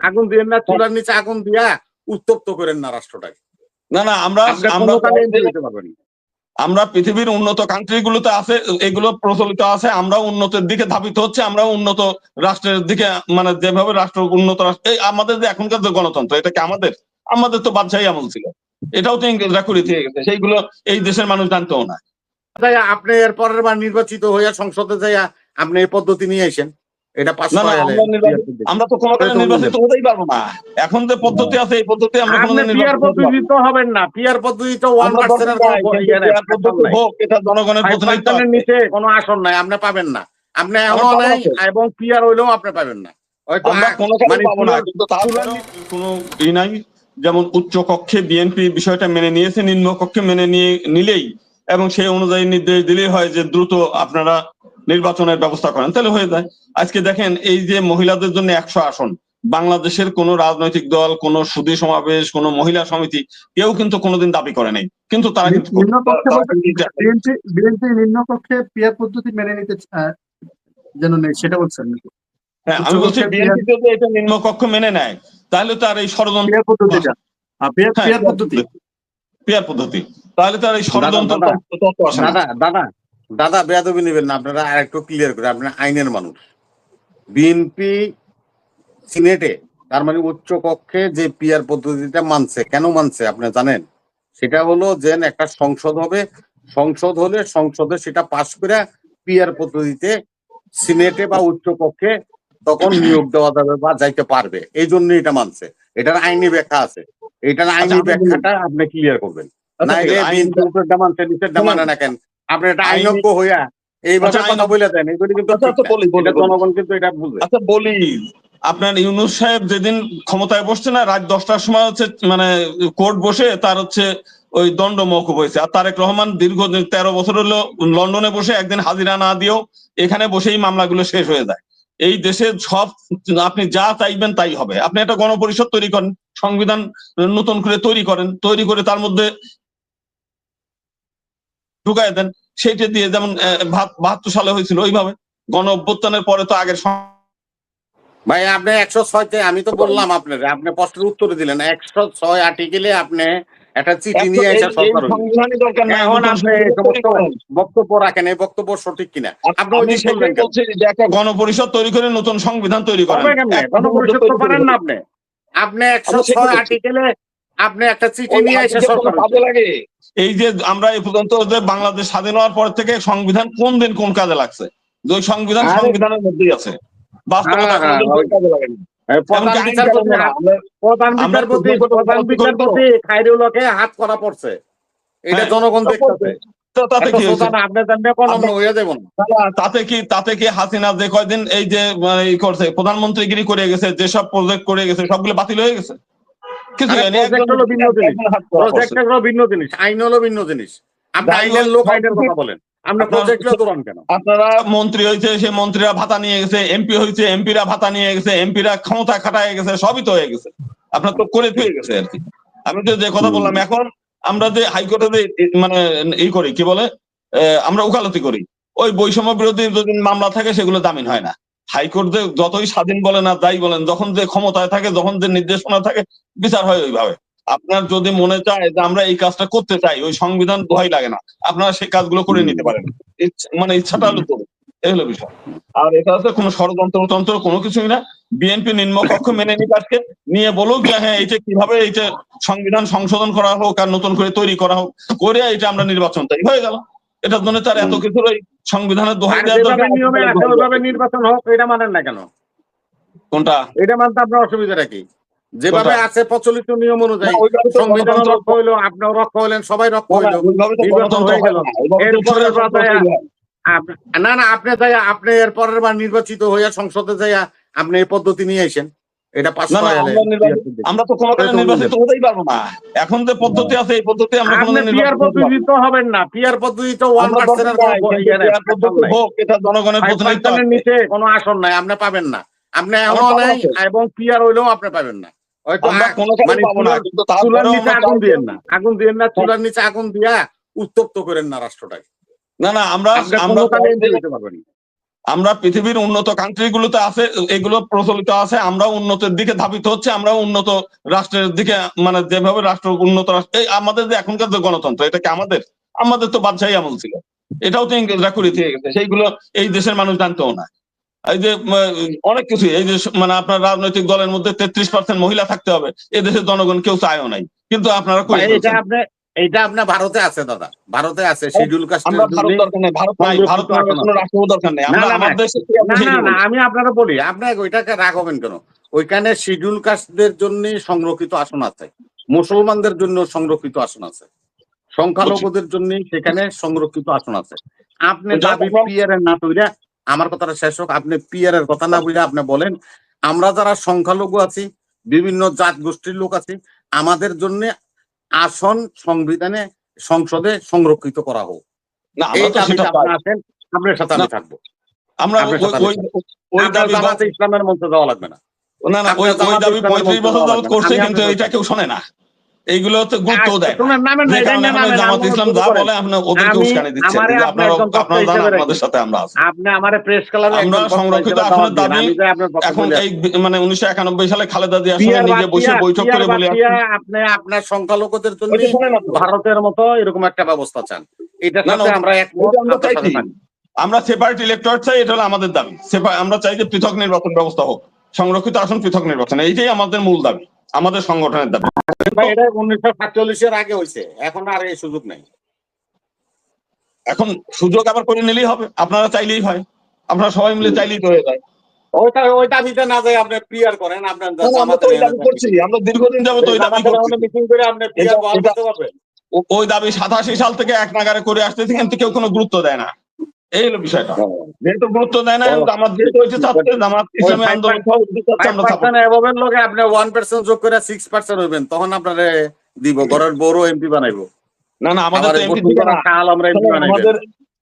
আগুন দিয়েন না চুলার নিচে আগুন দিয়া উত্তপ্ত করেন না রাষ্ট্রটাকে। না না আমরা আমরা। আমরা পৃথিবীর উন্নত কান্ট্রি গুলোতে আছে এগুলো প্রচলিত আছে আমরা উন্নতির দিকে ধাবিত হচ্ছে আমরা উন্নত রাষ্ট্রের দিকে মানে যেভাবে রাষ্ট্র উন্নত রাষ্ট্র আমাদের যে এখনকার যে গণতন্ত্র এটা কি আমাদের? আমাদের তো বাদশাহী আমল ছিল। এটাও তো ইংরেজরা করে দিয়ে গেছে। সেইগুলো এই দেশের মানুষ জানতেও না। আপনি এর পরের বার নির্বাচিত হইয়া সংসদে যাইয়া আপনি এই পদ্ধতি নিয়ে আইসেন। এটা পাস না, না, আমরা তো কোনো নির্বাচিত হতেই পারব না। এখন যে পদ্ধতি আছে এই পদ্ধতি আমরা কোনো পিয়ার পদ্ধতি তো হবেন না। পিয়ার পদ্ধতি তো ওয়ান পার্সেন্টের হোক এটা জনগণের প্রতিনিধিত্ব নিচে কোনো আসন নাই আপনি পাবেন না। আপনি এমন নাই এবং পিয়ার হইলেও আপনি পাবেন না। হয়তো আমরা কোনো মানে পাবো না কিন্তু কোনো ই নাই। যেমন উচ্চ কক্ষে বিএনপি বিষয়টা মেনে নিয়েছে নিম্ন কক্ষে মেনে নিয়ে নিলেই এবং সেই অনুযায়ী নির্দেশ দিলেই হয় যে দ্রুত আপনারা নির্বাচনের ব্যবস্থা করেন। তাহলে হয়ে যায়। আজকে দেখেন এই যে মহিলাদের জন্য একশো আসন বাংলাদেশের কোন রাজনৈতিক দল কোন সুদী সমাবেশ কোন মহিলা সমিতি কেউ কিন্তু কোনোদিন দাবি করে নাই। কিন্তু তারা কিন্তু পদ্ধতি মেনে নিতে যেন নেই সেটা বলছেন হ্যাঁ, আমি বলছি বিএনপি যদি এটা নিম্ন কক্ষ মেনে নেয় তাহলে তার এই ষড়যন্ত্র পদ্ধতিটা। পিয়ার হ্যাঁ, পদ্ধতি। পিয়ার পদ্ধতি। তাহলে তার এই ষড়যন্ত্র দাদা। দাদা দাদা বেয়াদবি নেবেন না আপনারা আর একটু ক্লিয়ার করে আপনার আইনের মানুষ। বিএনপি সিনেটে তার মানে উচ্চ কক্ষে যে পিয়ার পদ্ধতিটা মানছে কেন মানছে আপনি জানেন? সেটা হলো যে একটা সংসদ হবে সংসদ হলে সংসদে সেটা পাশ করে পিয়ার পদ্ধতিতে সিনেটে বা উচ্চ কক্ষে তখন নিয়োগ দেওয়া যাবে বা যাইতে পারবে। এই জন্য এটা মানছে। এটার আইনি ব্যাখ্যা আছে। এটার আইনি আচ্ছা, বলি- ব্যাখ্যাটা আপনি ক্লিয়ার করবেন। আচ্ছা, না আইন- মানছে নিচেরটা মানে না কেন? আপনি এটা আইনজ্ঞ হইয়া এইভাবে আচ্ছা, কথা বলে দেন এগুলি কিন্তু আচ্ছা, আচ্ছা, না। বলি, বলি, এটা বলি। জনগণ কিন্তু এটা বুঝে আচ্ছা বলি আপনার ইউনুস সাহেব যেদিন ক্ষমতায় বসছে না রাত দশটার সময় হচ্ছে মানে কোর্ট বসে তার হচ্ছে ওই দণ্ড মৌকুব হয়েছে আর তারেক রহমান দীর্ঘ তেরো বছর হলো লন্ডনে বসে একদিন হাজিরা না দিয়েও এখানে বসেই মামলাগুলো শেষ হয়ে যায় এই দেশে সব আপনি যা চাইবেন তাই হবে আপনি একটা গণপরিষদ তৈরি করেন সংবিধান নতুন করে তৈরি করেন তৈরি করে তার মধ্যে ঢুকায় দেন। সেইটা দিয়ে যেমন বাহাত্তর সালে হয়েছিল ওইভাবে। গণ অভ্যুত্থানের পরে তো আগের ভাই আপনি একশো ছয়তে আমি তো বললাম আপনার আপনি প্রশ্নের উত্তর দিলেন। একশো ছয় আর্টিকেলে আপনি একটা চিঠি নিয়ে এসে সরকার এখন আপনি। বক্তব্য রাখেন এই বক্তব্য সঠিক কিনা? আপনি ওই যে একটা গণপরিষদ তৈরি করে নতুন সংবিধান তৈরি করেন। গণপরিষদ তো পারেন না আপনি। আপনি একশো ছয় আর্টিকেলে আপনি একটা চিঠি নিয়ে এসে আর্টিকেল সরকার কোনো হইল। কাজে লাগে। এই যে আমরা এই পর্যন্ত যে বাংলাদেশ স্বাধীন হওয়ার পর থেকে সংবিধান কোন দিন কোন কাজে লাগছে? যে সংবিধান সংবিধানের মধ্যেই আছে। বাস্তবতা কাজে লাগে না। প্রধান বিচারপতি প্রধান বিচারপতি হাত করা পড়ছে। এটা হ্যাঁ, জনগণ দেখতেছে। তাতে কি তাতে কি হাসিনা যে কয়দিন এই যে মানে করছে প্রধানমন্ত্রীগিরি করে গেছে যেসব প্রজেক্ট করে গেছে সবগুলো বাতিল হয়ে গেছে? কিছু আরে হয়নি, project একজন- হলো ভিন্ন জিনিস। একজন হাত করা প্রজেক্ট হলো ভিন্ন জিনিস। আইন হলো ভিন্ন জিনিস। আপনি আইনের লোক আইনের কথা বলেন। আপনি আপনার- মন্ত্রী হয়েছে সে মন্ত্রীরা ভাতা নিয়ে গেছে এমপি হয়েছে এমপিরা ভাতা নিয়ে গেছে এমপিরা ক্ষমতা খাটায় গেছে সবই তো হয়ে গেছে। আপনার তো করে থুয়ে গেছে আর কি। আমি তো যে কথা বললাম এখন আমরা যে হাইকোর্টে মানে ই করি কি বলে? আহ, আমরা উকালতি করি। ওই বৈষম্য বিরোধী যদি মামলা থাকে সেগুলো জামিন হয় না। হাইকোর্ট যে যতই স্বাধীন বলেন আর যাই বলেন, যখন যে ক্ষমতায় থাকে, যখন যে নির্দেশনা থাকে, বিচার হয় ওইভাবে। আপনার যদি মনে চায় যে আমরা এই কাজটা করতে চাই, ওই সংবিধান দোহাই লাগে না। আপনারা সেই কাজগুলো করে নিতে পারেন। মানে ইচ্ছাটা হলো তো এই হলো বিষয়। আর এটা হচ্ছে কোনো ষড়যন্ত্র তন্ত্র, কোনো কিছুই না। বিএনপি নিম্নকক্ষ মেনে নিক আজকে, নিয়ে বলুক যে হ্যাঁ এইটা কীভাবে এইটা সংবিধান সংশোধন করা হোক আর নতুন করে তৈরি করা হোক, করে এটা আমরা নির্বাচন চাই হয়ে গেল। এটার জন্য তার এত কিছুর ওই সংবিধানের দোহাই ওইভাবে নির্বাচন হোক এটা মানেন না কেন? কোনটা? এটা মানতে আপনার অসুবিধাটা কি? যেভাবে আছে প্রচলিত নিয়ম অনুযায়ী সংবিধান রক্ষা হইল আপনিও রক্ষা হইলেন সবাই রক্ষা হইল। নির্বাচন হয়ে গেল। এরপরে না না আপনি যাই আপনি এর পরের বার নির্বাচিত হইয়া সংসদে যাইয়া আপনি এই পদ্ধতি নিয়ে আইসেন। এটা পাস আমরা তো কোনো নির্বাচিত হতেই পারব না। এখন যে পদ্ধতি আছে এই পদ্ধতি আমরা কোনোদিন পিয়ার নির্বাচিত হতে পারব পদ্ধতি তো হবেন না। পিয়ার পদ্ধতি তো না। ওয়ান আমরা পার্সেন্টের দরকার নাই, কিন্তু পিয়ার পদ্ধতি হোক, এটা জনগণের প্রতিনিধিত্ব আছে। নিচে কোনো আসন নাই আপনি পাবেন না। আপনি এমন নাই। এবং পিয়ার হইলেও আপনি পাবেন না। হয়তো মানে পাবো না চুলার- নিচে আগুন দিয়েন না। আগুন দিয়েন না চুলার নিচে আগুন দিয়া উত্তপ্ত করেন না রাষ্ট্রটাকে। না না আমরা পারবেন না। আমরা পৃথিবীর উন্নত কান্ট্রি গুলোতে আছে এগুলো প্রচলিত আছে আমরা উন্নতির দিকে ধাবিত হচ্ছে আমরা উন্নত রাষ্ট্রের দিকে মানে যেভাবে রাষ্ট্র উন্নত রাষ্ট্র এই আমাদের যে এখনকার যে গণতন্ত্র এটা কি আমাদের? আমাদের তো বাদশাহী আমল ছিল। এটাও তো ইংরেজরা করে দিয়ে গেছে সেইগুলো এই দেশের মানুষ জানতেও না। এই যে অনেক কিছু এই যে মানে আপনার রাজনৈতিক দলের মধ্যে তেত্রিশ পার্সেন্ট মহিলা থাকতে হবে এ দেশের জনগণ কেউ চায়ও নাই কিন্তু আপনারা এটা এইটা আপনার ভারতে আছে দাদা। ভারতে আছে শিডিউল না আমি আপনারা বলি আপনাকে ওইটাকে রাখবেন কেন? ওইখানে শিডিউল কাস্টদের জন্য সংরক্ষিত আসন আছে মুসলমানদের জন্য সংরক্ষিত আসন আছে সংখ্যালঘুদের জন্য সেখানে সংরক্ষিত আসন আছে। আপনি দাবি পিয়ার এর না তৈরি আমার কথাটা শেষ হোক আপনি পিয়ার এর কথা না বুঝে আপনি বলেন আমরা যারা সংখ্যালঘু আছি বিভিন্ন জাত গোষ্ঠীর লোক আছি আমাদের জন্য আসন সংবিধানে সংসদে সংরক্ষিত করা হোক। না আপনার সাথে আমি থাকব। আমরা ওই- দাবি ইসলামের মঞ্চে যাওয়া লাগবে না। না না ওই আপনার ওই জামাতে দাবি পঁয়ত্রিশ বছর যাবত করছে কিন্তু এটা কেউ শোনে না। এইগুলো তো গুরুত্ব দেয়। না তোমার নামের যে নাই, কারণে নামের এখন নাই, জামাত ইসলাম যা বলে আপনার ওদেরকে উস্কানি আপনার আপনারা আপনারা জানেন হিসেবে সাথে আমরা আছি। আপনি আমার প্রেস ক্লাবে আমরা সংরক্ষিত আসনের দাবি এখন এই মানে উনিশশো একানব্বই সালে খালেদা জিয়ার সঙ্গে নিজে বসে বৈঠক করে বলে আপনি আপনার সংখ্যালঘুদের জন্য। ভারতের মতো এরকম একটা ব্যবস্থা চান। সাথে আমরা একমত আমরা আপনার সেপারেট ইলেকট্রেট চাই এটা হলো আমাদের দাবি। আমরা চাই যে পৃথক নির্বাচন ব্যবস্থা হোক। সংরক্ষিত আসন পৃথক নির্বাচন এইটাই আমাদের মূল দাবি। আমাদের সংগঠনের দাবি। ভাই, এটা উনিশশো সাতচল্লিশের আগে হয়েছে এখন আর এই সুযোগ নেই। এখন সুযোগ আবার করে নিলেই হবে। আপনারা চাইলেই হয়। আপনারা সবাই মিলে চাইলেই তো হয়ে যায়। ওইটা ওই দাবিতে না যায় আপনি ক্লিয়ার করেন আপনার করছি। আমরা দীর্ঘদিন ওই দাবি করে আপনি করতে পারবেন। ওই দাবি সাতাশি সাল থেকে এক নাগারে করে আসতেছি কিন্তু কেউ কোনো গুরুত্ব দেয় না। এই হলো বিষয়টা। যেহেতু গুরুত্ব দেয় না ও। আমার যেহেতু হয়েছে চাচ্ছে জামাত ইসলামী আন্দোলন সহ উদ্যোগ চাচ্ছে, আমরা support করি। এভাবের লগে আপনি ওয়ান পার্সেন্ট যোগ করে সিক্স পার্সেন্ট হইবেন তখন আপনারে দিব ঘরের বড় এমপি বানাইবো। না না আমাদের তো এমপি শাল আমরা এমপি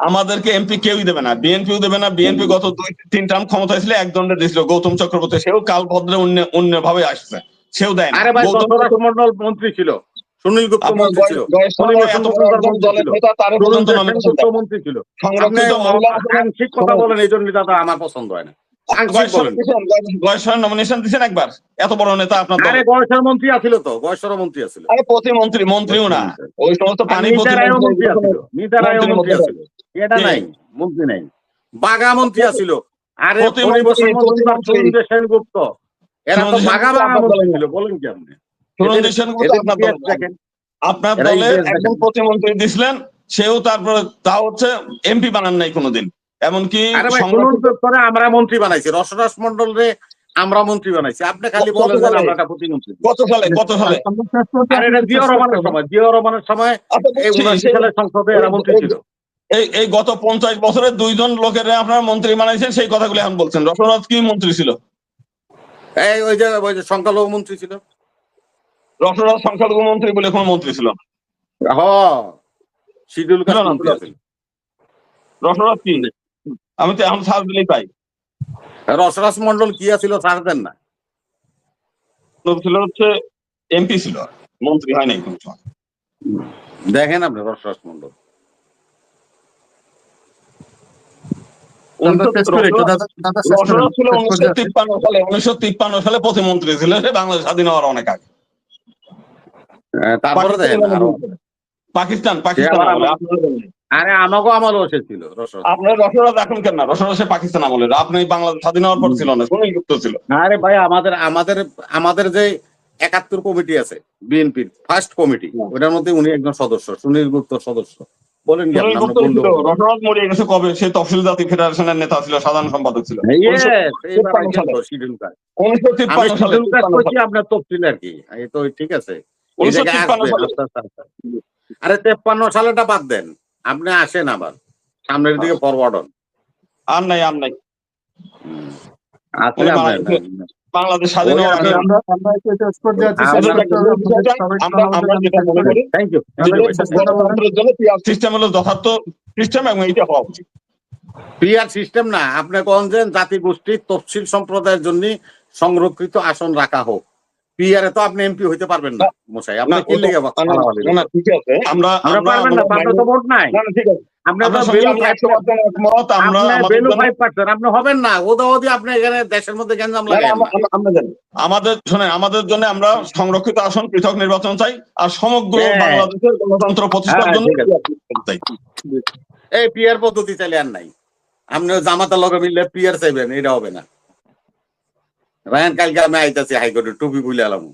আমাদেরকে এমপি কেউই দেবে না। বিএনপিও দেবে না। বিএনপি গত দুই তিন টার্ম ক্ষমতায় ছিল এক দণ্ডে দিয়েছিল। গৌতম চক্রবর্তী সেও কাল ভদ্রে অন্য অন্য ভাবে আসছে সেও দেয় না। গৌতম মন্ডল মন্ত্রী ছিল। সুনীল গুপ্ত মন্ত্রী ছিল। মন্ত্রী আংশিক কথা বলেন এই জন্য দাদা আমার পছন্দ হয় না। নমিনেশন একবার। এত বড় নেতা আপনার। আরে মন্ত্রী আছিল তো মন্ত্রী আছিল। আরে প্রতিমন্ত্রী মন্ত্রীও না। ওই সমস্ত পানি মন্ত্রী আছিল। মন্ত্রী আছিল। এটা নাই মন্ত্রী নাই। বাগা মন্ত্রী আছিল। আরে প্রতিমন্ত্রী, পরিবেশন মন্ত্রী বা প্রতিমন্ত্রী। তরুণ দেব সেনগুপ্ত এরা তো তরুণ দেব বাগা বাগা মন্ত্রী ছিল বলেন কি আপনি? আপনার ইতিহাস দলে নাই। দেখেন আপনার এরা দলে ইতিহাস একজন প্রতিমন্ত্রী দিছিলেন সেও তারপরে তা হচ্ছে এমপি বানান নাই কোনোদিন। এমনকি আমরা মন্ত্রী বানাইছি। রসরাস মন্ডল রে আমরা মন্ত্রী বানাইছি। আপনি খালি বলেন আমরা একটা প্রতিমন্ত্রী কত সালে? কত সালে? আর এটা জিয়া রহমানের সময়। জিয়া রহমানের সময় আচ্ছা, এই বুঝছি, সালের সংসদে এরা মন্ত্রী ছিল। এই এই গত পঞ্চাশ বছরে দুইজন লোকের আপনারা মন্ত্রী বানাইছেন সেই কথাগুলো এখন বলছেন। রসনাথ কি মন্ত্রী ছিল? এই ওই যে ওই যে সংখ্যালঘু মন্ত্রী ছিল। রসনাথ সংখ্যালঘু মন্ত্রী বলে কোনো মন্ত্রী ছিল না। হ শিডিউল রসনাথ কি আমি তো এখন সার্চ দিলেই পাই। রসরাস মন্ডল কি আছিল ছাড় দেন না। ছিল হচ্ছে এমপি ছিল। মন্ত্রী হয় নাই কোনো সময়। দেখেন আপনি রসরাস মন্ডল উনিশশো তিপ্পান্ন সালে উনিশশো তিপ্পান্ন সালে প্রতিমন্ত্রী ছিল সে বাংলাদেশ স্বাধীন হওয়ার অনেক আগে। তারপরে পাকিস্তান পাকিস্তান বলেন। আরে আপনার এখন কেন না? রসনাথ পাকিস্তান আমলের আপনি বাংলাদেশ স্বাধীন হওয়ার পর ছিল না সুনীল গুপ্ত ছিল। আরে ভাই আমাদের আমাদের আমাদের যে একাত্তর কমিটি আছে বিএনপির ফার্স্ট কমিটি ওটার মধ্যে উনি একজন সদস্য সুনীল গুপ্ত সদস্য। বলেন মরিয়ে গেছে কবে? সে তফসিল জাতি ফেডারেশনের নেতা ছিল সাধারণ সম্পাদক ছিল। উনিশশো তিপ্পান্ন সালে। আপনার তফসিল আর কি। তো ঠিক আছে। আরে তেপ্পান্ন সালেটা বাদ দেন আপনি আসেন আবার সামনের দিকে ফরওয়ার্ড হন আর নাই আর নাই। বাংলাদেশ স্বাধীন সিস্টেম হলো যথার্থ সিস্টেম এবং এইটা হওয়া উচিত। পিআর সিস্টেম না আপনি কোন যে জাতি গোষ্ঠীর তফসিল সম্প্রদায়ের জন্য সংরক্ষিত আসন রাখা হোক। পিআর তো আপনি এমপি হইতে পারবেন না মশাই। আপনি কি না, ঠিক আছে। আমরা আমরা পারবেন না পারলে তো ভোট নাই। না, না, ঠিক আছে। আপনার আপনার তো বেলু আমরা আমাদের বেলু জন্য- ফাইভ আপনি হবেন না। ওদা আপনি এখানে দেশের মধ্যে গ্যাঞ্জাম না, লাগাই না, আমরা- আমরা জানি। আমাদের শোনেন আমাদের জন্য আমরা সংরক্ষিত আসন পৃথক নির্বাচন চাই আর সমগ্র হ্যাঁ। বাংলাদেশের গণতন্ত্র প্রতিষ্ঠার হ্যাঁ, জন্য চাই। এই পিয়ার পদ্ধতি চাইলে আর নাই। আপনি জামাতার লগে মিললে পিয়ার চাইবেন এটা হবে না। রায়ন কালকে আমি আইতাছি হাইকোর্টে টুপি বুলে আলাম